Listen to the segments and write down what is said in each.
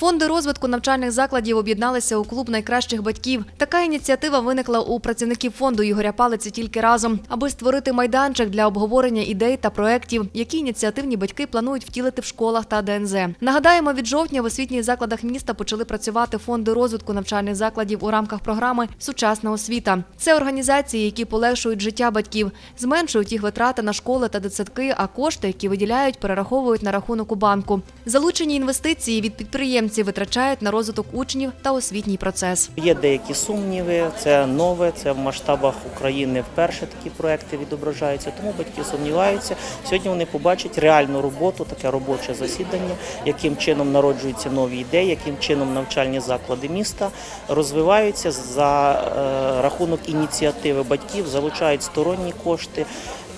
Фонди розвитку навчальних закладів об'єдналися у клуб найкращих батьків. Така ініціатива виникла у працівників фонду Ігоря Палиці тільки разом, аби створити майданчик для обговорення ідей та проєктів, які ініціативні батьки планують втілити в школах та ДНЗ. Нагадаємо, від жовтня в освітніх закладах міста почали працювати фонди розвитку навчальних закладів у рамках програми Сучасна освіта. Це організації, які полегшують життя батьків, зменшують їх витрати на школи та дитсадки, а кошти, які виділяють, перераховують на рахунок у банку. Залучені інвестиції від підприємців витрачають на розвиток учнів та освітній процес. Є деякі сумніви, це нове, це в масштабах України вперше такі проекти відображаються, тому батьки сумніваються. Сьогодні вони побачать реальну роботу, таке робоче засідання, яким чином народжуються нові ідеї, яким чином навчальні заклади міста розвиваються за е, рахунок ініціативи батьків, залучають сторонні кошти,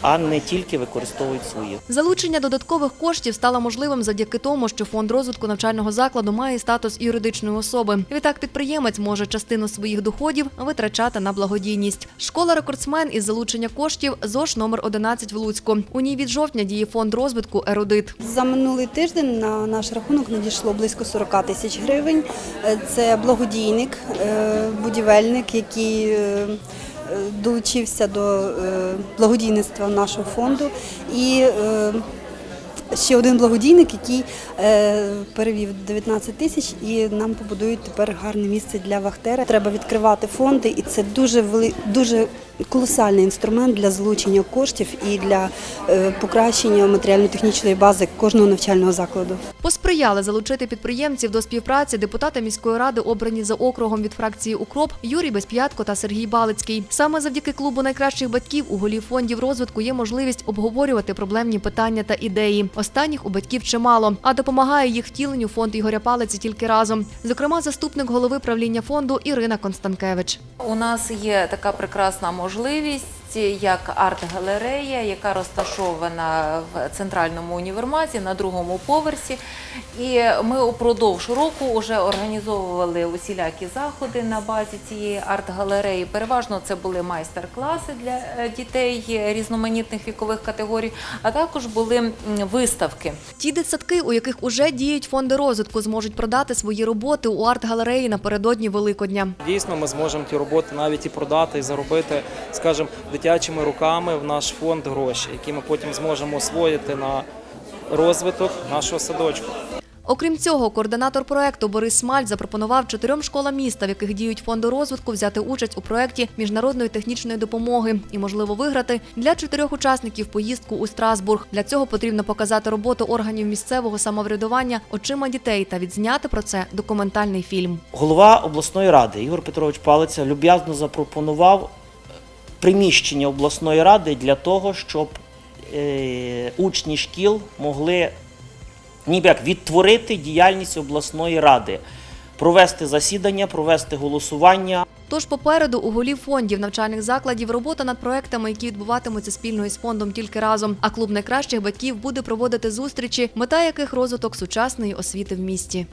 а не тільки використовують свої. Залучення додаткових коштів стало можливим завдяки тому, що фонд розвитку навчального закладу має статус юридичної особи. Відтак підприємець може частину своїх доходів витрачати на благодійність. Школа рекордсмен із залучення коштів ЗОШ номер 11 в Луцьку. У ній від жовтня діє фонд розвитку Ерудит. За минулий тиждень на наш рахунок надійшло близько 40 тисяч гривень. Е, Це благодійник, е, будівельник, який е, долучився до е, благодійництва нашого фонду. І е, ще один благодійник, який е, перевів 19 тисяч і нам побудують тепер гарне місце для вахтера. Треба відкривати фонди, і це дуже вели, дуже колосальний інструмент для залучення коштів і для е, покращення матеріально-технічної бази кожного навчального закладу. Посприяли залучити підприємців до співпраці депутати міської ради, обрані за округом від фракції Укроп Юрій Безп'ятко та Сергій Балицький. Саме завдяки клубу найкращих батьків у голів фондів розвитку є можливість обговорювати проблемні питання та ідеї. Останніх у батьків чимало, а допомагає їх втіленню фонд Ігоря Палиці тільки разом. Зокрема, заступник голови правління фонду Ірина Констанкевич. У нас є така прекрасна можливість, можливість як арт-галерея, яка розташована в центральному універмазі на другому поверсі. І ми упродовж року вже організовували усілякі заходи на базі цієї арт-галереї. Переважно це були майстер-класи для е, дітей різноманітних вікових категорій, а також були виставки. Ті дитсадки, у яких уже діють фонди розвитку, зможуть продати свої роботи у арт-галереї напередодні Великодня. Дійсно, ми зможемо ті роботи навіть і продати, і заробити, скажімо, дитячими руками в наш фонд гроші, які ми потім зможемо освоїти на розвиток нашого садочку. Окрім цього, координатор проекту Борис Смаль запропонував чотирьом школам міста, в яких діють фонди розвитку, взяти участь у проєкті міжнародної технічної допомоги і, можливо, виграти для чотирьох учасників поїздку у Страсбург. Для цього потрібно показати роботу органів місцевого самоврядування очима дітей та відзняти про це документальний фільм. Голова обласної ради Ігор Петрович Палиця люб'язно запропонував приміщення обласної ради для того, щоб е, учні шкіл могли ніби як відтворити діяльність обласної ради, провести засідання, провести голосування. Тож попереду у голів фондів навчальних закладів робота над проектами, які відбуватимуться спільно із фондом тільки разом. А клуб найкращих батьків буде проводити зустрічі, мета яких розвиток сучасної освіти в місті.